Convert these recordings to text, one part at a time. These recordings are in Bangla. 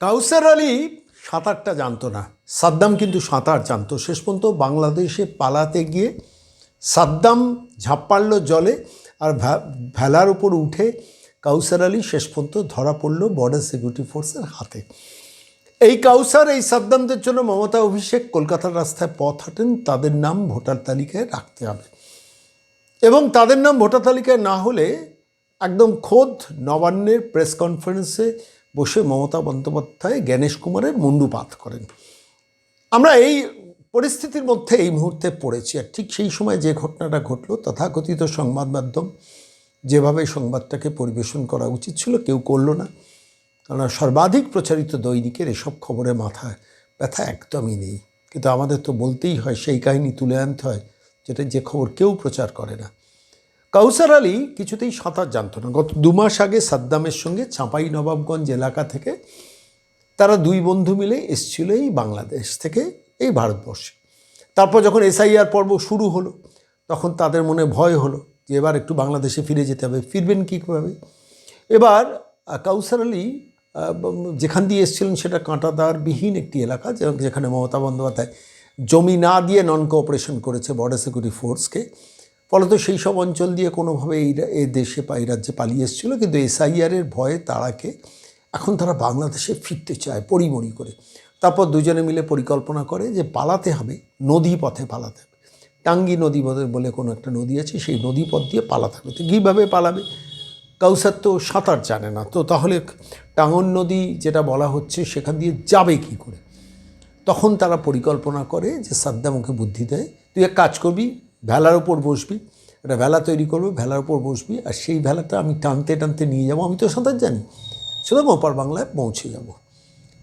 কাউসার আলী সাঁতারটা জানতো না। সাদ্দাম কিন্তু সাঁতার জানতো। শেষ পর্যন্ত বাংলাদেশে পালাতে গিয়ে সাদ্দাম ঝাঁপ জলে আর ভেলার উপর উঠে কাউসার আলী শেষ পর্যন্ত ধরা পড়ল বর্ডার সিকিউরিটি ফোর্সের হাতে। এই কাউসার, এই সাদ্দামদের জন্য মমতা অভিষেক কলকাতার রাস্তায় পথ হাঁটেন, তাদের নাম ভোটার তালিকায় রাখতে হবে। এবং তাদের নাম ভোটার তালিকায় না হলে একদম খোদ নবান্নের প্রেস কনফারেন্সে বসে মমতা বন্দ্যোপাধ্যায়, জ্ঞানেশ কুমারের মুন্ডুপাত করেন। আমরা এই পরিস্থিতির মধ্যে এই মুহূর্তে পড়েছি আর ঠিক সেই সময় যে ঘটনাটা ঘটলো, তথাকথিত সংবাদ মাধ্যম যেভাবে সংবাদটাকে পরিবেশন করা উচিত ছিল কেউ করল না। কারণ সর্বাধিক প্রচারিত দৈনিকের এসব খবরে মাথা ব্যথা একদমই নেই। কিন্তু আমাদের তো বলতেই হয়, সেই কাহিনী তুলে আনতে হয়, যেটা যে খবর কেউ প্রচার করে না। কাউসার আলী কিছুতেই সাঁতার জানতো না। গত দু মাস আগে সাদ্দামের সঙ্গে চাঁপাই নবাবগঞ্জ এলাকা থেকে তারা দুই বন্ধু মিলে এসছিল এই বাংলাদেশ থেকে এই ভারতবর্ষে। তারপর যখন এসআইআর পর্ব শুরু হলো, তখন তাদের মনে ভয় হলো যে এবার একটু বাংলাদেশে ফিরে যেতে হবে, ফিরবেন কীভাবে? এবার কাউসার আলী যেখান দিয়ে এসেছিলেন সেটা কাঁটাদারবিহীন একটি এলাকা, যেখানে মমতা বন্দ্যোপাধ্যায় জমি না দিয়ে নন কোঅপারেশন করেছে বর্ডার সিকিউরিটি ফোর্সকে ফলত সেই সব অঞ্চল দিয়ে কোনোভাবে এই এই দেশে বা এই রাজ্যে পালিয়ে এসেছিল, কিন্তু এসআইআরের ভয়ে তারাকে এখন তারা বাংলাদেশে ফিরতে চায় পরিমরি করে। তারপর দুজনে মিলে পরিকল্পনা করে যে পালাতে হবে, নদী পথে পালাতে হবে। টাঙ্গি নদী বলে- বলে কোনো একটা নদী আছে, সেই নদী পথ দিয়ে পালাতে হবে। তো কীভাবে পালাবে? কাউসার তো সাঁতার জানে না। তো তাহলে টাঙ্গন নদী যেটা বলা হচ্ছে, সেখান দিয়ে যাবে কী করে? তখন তারা পরিকল্পনা করে যে সাদ্দাম ওকে বুদ্ধি দেয়, তুই এক কাজ করবি ভেলার ওপর বসবি, একটা ভেলা তৈরি করব, ভেলার ওপর বসবি, আর সেই ভেলাটা আমি টানতে টানতে নিয়ে যাব। আমি তো সাঁতার জানি। সেরকম ওপার বাংলায় পৌঁছে যাব।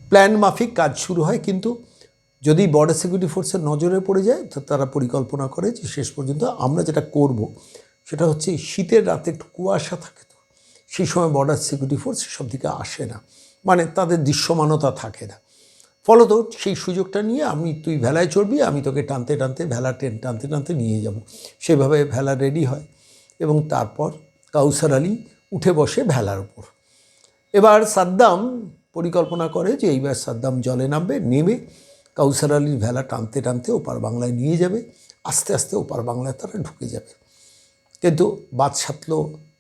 প্ল্যান মাফিক কাজ শুরু হয়, কিন্তু যদি বর্ডার সিকিউরিটি ফোর্সের নজরে পড়ে যায়, তো তারা পরিকল্পনা করে যে শেষ পর্যন্ত আমরা যেটা করব, সেটা হচ্ছে শীতের রাতে একটু কুয়াশা থাকে তো, সেই সময় বর্ডার সিকিউরিটি ফোর্স সব দিকে আসে না। মানে তাদের দৃশ্যমানতা থাকে না। ফলত সেই সুযোগটা নিয়ে আমি তুই ভেলায় চড়বি, আমি তোকে টানতে টানতে ভেলা ট্রেন টানতে টানতে নিয়ে যাব। সেভাবে ভেলা রেডি হয় এবং তারপর কাউসার আলী উঠে বসে ভেলার উপর। এবার সাদ্দাম পরিকল্পনা করে যে এইবার সাদ্দাম জলে নামবে, নেমে কাউসার আলীর ভেলা টানতে টানতে ওপার বাংলায় নিয়ে যাবে, আস্তে আস্তে ওপার বাংলায় তারা ঢুকে যাবে। কিন্তু বাদ সাতলো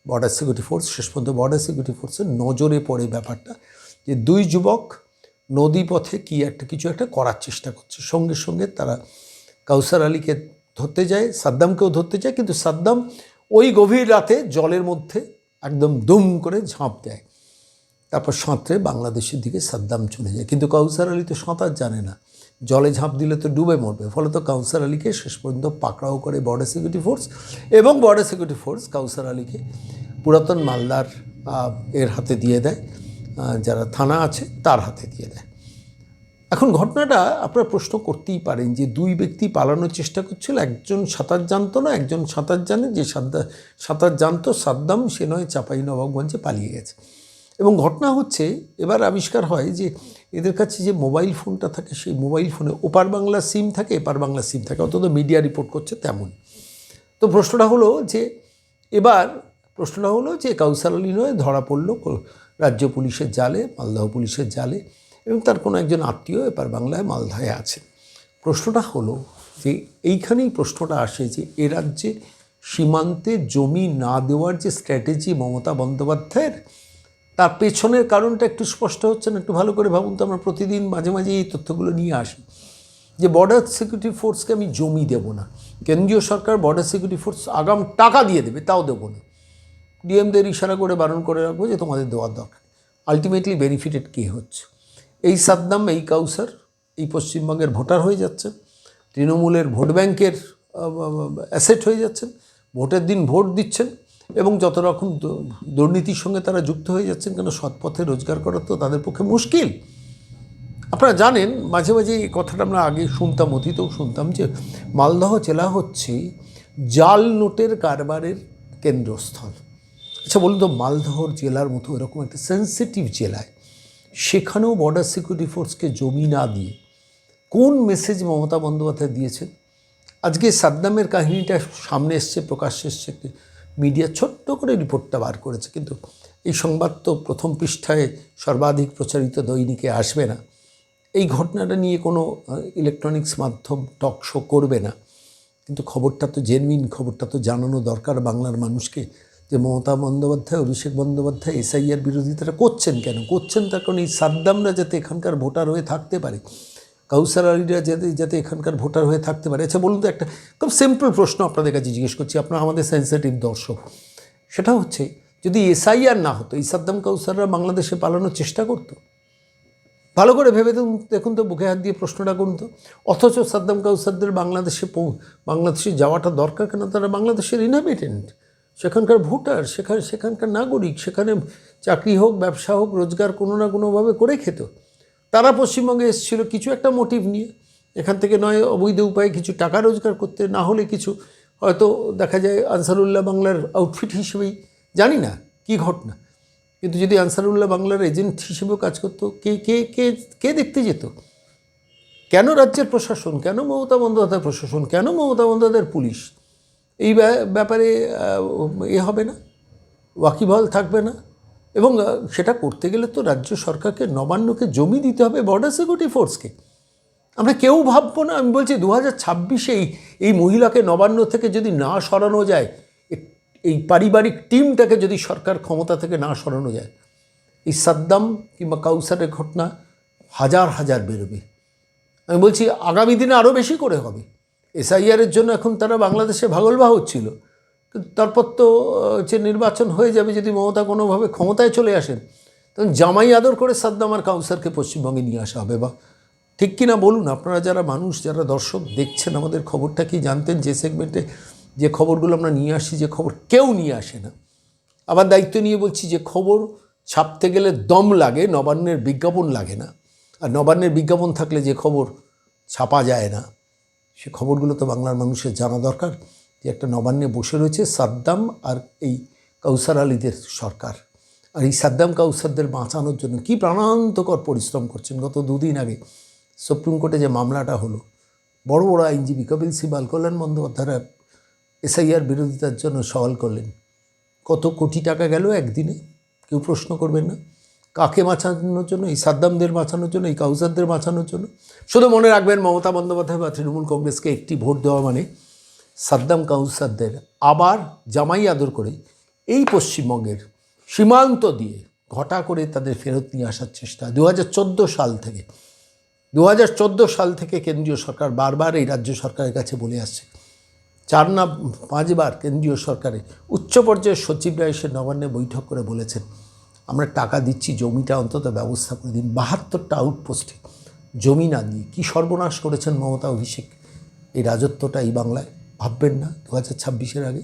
বর্ডার সিকিউরিটি ফোর্স শেষ পর্যন্ত বর্ডার সিকিউরিটি ফোর্সের নজরে পড়ে ব্যাপারটা যে দুই যুবক নদী পথে কী একটা, কিছু একটা করার চেষ্টা করছে। সঙ্গে সঙ্গে তারা কাউসার আলীকে ধরতে যায়, সাদ্দামকেও ধরতে যায়, কিন্তু সাদ্দাম ওই গভীর রাতে জলের মধ্যে একদম দুম করে ঝাঁপ দেয়। তারপর সাঁতরে বাংলাদেশের দিকে সাদ্দাম চলে যায়। কিন্তু কাউসার আলী তো সাঁতার জানে না। জলে ঝাঁপ দিলে তো ডুবে মরবে। ফলে তো কাউসার আলীকে শেষ পর্যন্ত পাকড়াও করে বর্ডার সিকিউরিটি ফোর্স এবং বর্ডার সিকিউরিটি ফোর্স কাউসার আলীকে পুরাতন মালদার এর হাতে দিয়ে দেয়। যারা থানা আছে, তার হাতে দিয়ে দেয়। এখন ঘটনাটা আপনারা প্রশ্ন করতেই পারেন যে দুই ব্যক্তি পালানোর চেষ্টা করছিল, একজন সাঁতার জানতো না, একজন সাঁতার জানে যে সাদ্দা, সাঁতার জানতো সাদ্দাম, সে নয়, চাপাই নবাবগঞ্জে পালিয়ে গেছে। এবং ঘটনা হচ্ছে, এবার আবিষ্কার হয় যে এদের কাছে যে মোবাইল ফোনটা থাকে, সেই মোবাইল ফোনে ওপার বাংলা সিম থাকে, এপার বাংলা সিম থাকে, অন্তত মিডিয়া রিপোর্ট করছে তেমন। তো প্রশ্নটা হলো যে, এবার প্রশ্নটা হলো যে কাউসার আলী নয়, ধরা পড়ল রাজ্য পুলিশের জালে, মালদহ পুলিশের জালে এবং তার কোনো একজন আত্মীয় এপার বাংলায় মালদায় আছে। প্রশ্নটা হলো যে এইখানেই প্রশ্নটা আসে যে এ রাজ্যে সীমান্তে জমি না দেওয়ার যে স্ট্র্যাটেজি মমতা বন্দ্যোপাধ্যায়ের, তার পেছনের কারণটা একটু স্পষ্ট হচ্ছে না? একটু ভালো করে ভাবুন তো আমরা প্রতিদিন মাঝে মাঝে এই তথ্যগুলো নিয়ে আসি। যে বর্ডার সিকিউরিটি ফোর্সকে আমি জমি দেব না। কেন্দ্রীয় সরকার বর্ডার সিকিউরিটি ফোর্স আগাম টাকা দিয়ে দেবে, তাও দেবো না। ডিএমদের ইশারা করে বারণ করে রাখব যে তোমাদের দেওয়ার দরকার আলটিমেটলি বেনিফিটেড কে হচ্ছে? এই সাদ্দাম, এই কাউসার, এই পশ্চিমবঙ্গের ভোটার হয়ে যাচ্ছে। তৃণমূলের ভোট ব্যাংকের অ্যাসেট হয়ে যাচ্ছেন। ভোটের দিন ভোট দিচ্ছেন এবং যত রকম দুর্নীতির সঙ্গে তারা যুক্ত হয়ে যাচ্ছেন, কেন সৎ পথে রোজগার করা তো তাদের পক্ষে মুশকিল। আপনারা জানেন, মাঝে মাঝে এই কথাটা আমরা আগে শুনতাম, অতীতেও শুনতাম যে মালদহ জেলা হচ্ছে জাল নোটের কারবারের কেন্দ্রস্থল। আচ্ছা বলুন তো, মালদহর জেলার মতো এরকম একটা সেন্সিটিভ জেলায়, সেখানেও বর্ডার সিকিউরিটি ফোর্সকে জমি না দিয়ে কোন মেসেজ মমতা বন্দ্যোপাধ্যায় দিয়েছেন? আজকে সাদ্দামের কাহিনীটা সামনে এসছে প্রকাশ্যে এসছে মিডিয়া ছোট্ট করে রিপোর্টটা বার করেছে। কিন্তু এই সংবাদ তো প্রথম পৃষ্ঠায় সর্বাধিক প্রচারিত দৈনিকে আসবে না। এই ঘটনাটা নিয়ে কোনো ইলেকট্রনিক্স মাধ্যম টক শো করবে না। কিন্তু খবরটা তো জেনুইন খবরটা তো জানানো দরকার বাংলার মানুষকে। যে মমতা বন্দ্যোপাধ্যায়, অভিষেক বন্দ্যোপাধ্যায়, এসআইআর বিরোধিতাটা করছেন কেন? করছেন তার কারণ এই সাদ্দামরা যাতে এখানকার ভোটার হয়ে থাকতে পারে, কাউসার আলীরা যাতে যাতে এখানকার ভোটার হয়ে থাকতে পারে। আচ্ছা বলুন তো একটা খুব সিম্পল প্রশ্ন আপনাদের কাছে জিজ্ঞেস করছি, আপনারা আমাদের সেন্সিটিভ দর্শক। সেটা হচ্ছে, যদি এসআইআর না হতো, এই সাদ্দাম কাউসাররা বাংলাদেশে পালানোর চেষ্টা করতো? ভালো করে ভেবে দেখুন দেখুন তো, বুকে হাত দিয়ে প্রশ্নটা করুন তো। অথচ সাদ্দাম কাউসারদের বাংলাদেশে বাংলাদেশে যাওয়াটা দরকার কেন? তারা বাংলাদেশের ইনহ্যাবিটেন্ট সেখানকার ভোটার, সেখানে, সেখানকার নাগরিক, সেখানে চাকরি হোক, ব্যবসা হোক, রোজগার কোনো না কোনোভাবে করে খেত। তারা পশ্চিমবঙ্গে এসেছিল কিছু একটা মোটিভ নিয়ে। এখান থেকে নয়, অবৈধ উপায়ে কিছু টাকা রোজগার করতে, না হলে কিছু, হয়তো দেখা যায় আনসারুল্লাহ বাংলার আউটফিট হিসেবেই, জানি না কী ঘটনা। কিন্তু যদি আনসারুল্লাহ বাংলার এজেন্ট হিসেবেও কাজ করতো, কে কে কে কে দেখতে যেত? কেন রাজ্যের প্রশাসন? কেন মমতা বন্দ্যোপাধ্যায় প্রশাসন? কেন মমতা বন্দ্যোপাধ্যায়ের পুলিশ? এই ব্যা- ব্যাপারে এ হবে না, ওয়াকিবহাল থাকবে না। এবং সেটা করতে গেলে তো রাজ্য সরকারকে নবান্নকে জমি দিতে হবে বর্ডার সিকিউরিটি ফোর্সকে আমরা কেউ ভাববো না, আমি বলছি দু হাজার ছাব্বিশেই এই মহিলাকে নবান্ন থেকে যদি না সরানো যায় এই পারিবারিক টিমটাকে যদি সরকার ক্ষমতা থেকে না সরানো যায়, এই সাদ্দাম কিংবা কাউসারের ঘটনা হাজার হাজার বেরোবে। আমি বলছি আগামী দিনে আরও বেশি করে হবে। এসআইআরের জন্য এখন তারা বাংলাদেশে ভাগলবা হচ্ছিল কিন্তু তারপর তো যে নির্বাচন হয়ে যাবে, যদি মমতা কোনোভাবে ক্ষমতায় চলে আসেন, তখন জামাই আদর করে সাদ্দাম আর কাউসারকে পশ্চিমবঙ্গে নিয়ে আসা হবে বা ঠিক কি না বলুন, আপনারা যারা মানুষ, যারা দর্শক দেখছেন, আমাদের খবরটা কি জানতেন যে সেগমেন্টে যে খবরগুলো আমরা নিয়ে আসি, যে খবর কেউ নিয়ে আসে না। আবার দায়িত্ব নিয়ে বলছি যে খবর ছাপতে গেলে দম লাগে, নবান্নের বিজ্ঞাপন লাগে না। আর নবান্নের বিজ্ঞাপন থাকলে যে খবর ছাপা যায় না। সে খবরগুলো তো বাংলার মানুষের জানা দরকার যে একটা নবান্নে বসে রয়েছে সাদ্দাম আর এই কৌসার আলীদের সরকার। আর এই সাদ্দাম কাউসারদের বাঁচানোর জন্য কী প্রাণান্তকর পরিশ্রম করছেন গত দুদিন আগে সুপ্রিম কোর্টে যে মামলাটা হলো, বড় বড় আইনজীবী কপিল সিবাল, কল্যাণ বন্দ্যোপাধ্যায়রা এসআইআর বিরোধিতার জন্য সওয়াল করলেন। কত কোটি টাকা গেল একদিনে? কেউ প্রশ্ন করবেন না। কাকে বাঁচানোর জন্য? এই সাদ্দামদের বাঁচানোর জন্য? এই কাউসারদের বাঁচানোর জন্য? শুধু মনে রাখবেন, মমতা বন্দ্যোপাধ্যায় বা তৃণমূল কংগ্রেসকে একটি ভোট দেওয়া মানে সাদ্দাম কাউসারদের আবার জামাই আদর করে এই পশ্চিমবঙ্গের সীমান্ত দিয়ে ঘটা করে তাদের ফেরত নিয়ে আসার চেষ্টা। দু হাজার চোদ্দ সাল থেকে দু হাজার চোদ্দ সাল থেকে কেন্দ্রীয় সরকার বারবার এই রাজ্য সরকারের কাছে বলে আসছে। চার না, পাঁচবার কেন্দ্রীয় সরকারে উচ্চ পর্যায়ের সচিবরা এসে নবান্নে বৈঠক করে বলেছেন আমরা টাকা দিচ্ছি, জমিটা অন্তত ব্যবস্থা করে দিন। বাহাত্তরটা আউটপোস্টে জমি না দিয়ে কী সর্বনাশ করেছেন মমতা অভিষেক? এই রাজত্বটা এই বাংলায় ভাববেন না, দু হাজার ছাব্বিশের আগে।